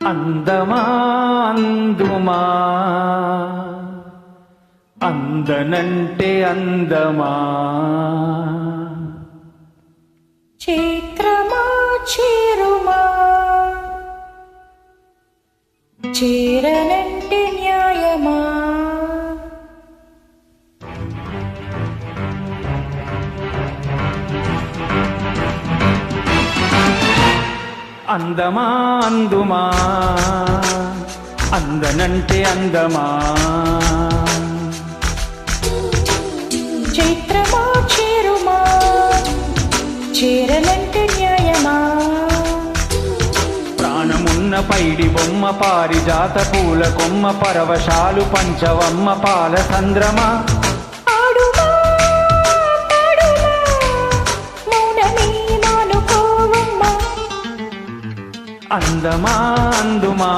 అందమా అందుమా? అందనంటే అందమా? చైత్రమా చేరుమా చేరనంటే అందమా అందుమా? అందనంటే అందమా? చైత్రమా చేరుమా? చేరనంటే న్యాయమా? ప్రాణమున్న పైడి బొమ్మ పారిజాత పూల కొమ్మ పరవశాలు పంచవమ్మ పాల సంద్రమా అందమా అందుమా?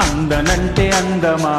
అందనంటే అందమా?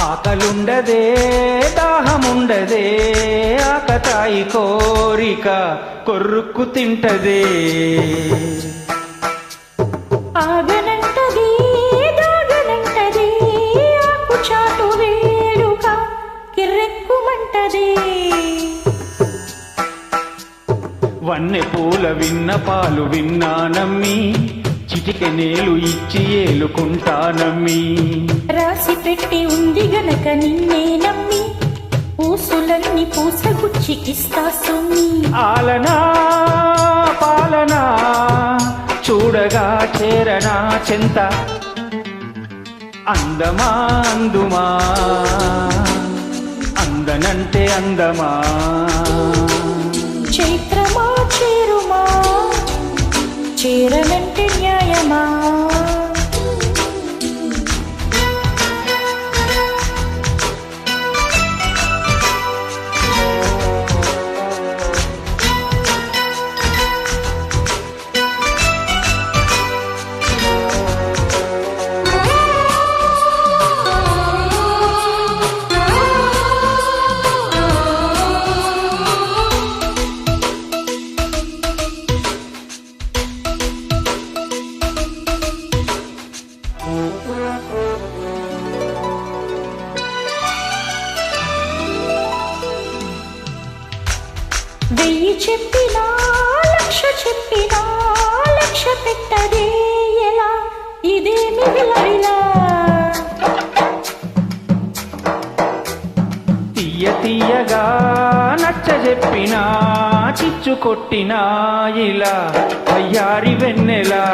ఆకలుండదే దాహముండదే ఆకతాయి కోరిక కొర్రుక్కు తింటదే. వన్నె పూల విన్న పాలు విన్నానమ్మి చిటికె నేలు ఇచ్చి ఏలుకుంటానమ్మి. రాసి పెట్టి ఉంది గనక నిన్నే నమ్మి పూసులన్నీ పూసగుచ్చి ఇస్తా సుమ్మి ఆలనా పాలనా చూడగా చేరనా చెంత. అందమా అందుమా అందనంటే అందమా. చేరనంటే న్యాయమా? వెయ్యి చెప్పినా లక్ష చెప్పినా లక్ష పెట్టదే ఎలా? ఇదేమి విలవిలా? తీయ తీయగా నచ్చ చెప్పినా చిచ్చు కొట్టినా ఇలా? అయ్యారి వెన్నెలా.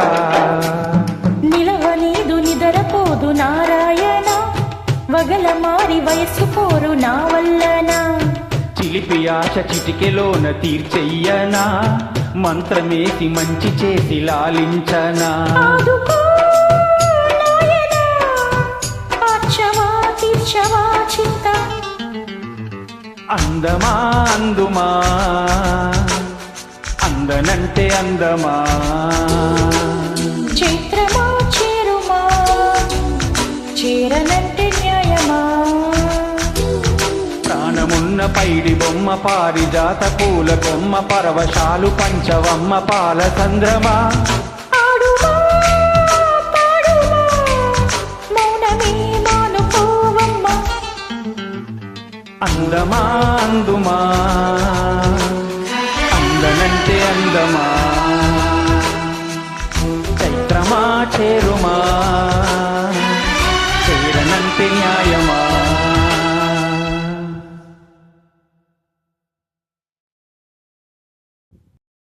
నిలవలేదు నిదరపోదు నారాయణ. వగల మారి వయసు పోరు నా వల్లనా చిలిపి ఆశ చిటికెలోన తీర్చెయ్యనా? మంత్రమేసి మంచి చేసి లాలించనా? అందమా అందుమా? అందనంటే అందమా? చైత్రమా చేరుమా? చేరనంటే ప్రాణమున్న పైడి బొమ్మ పారిజాత పూల కొమ్మ పరవశాలు పంచవమ్మ పాల మానుకోవమ్మా అందమా అందుమా?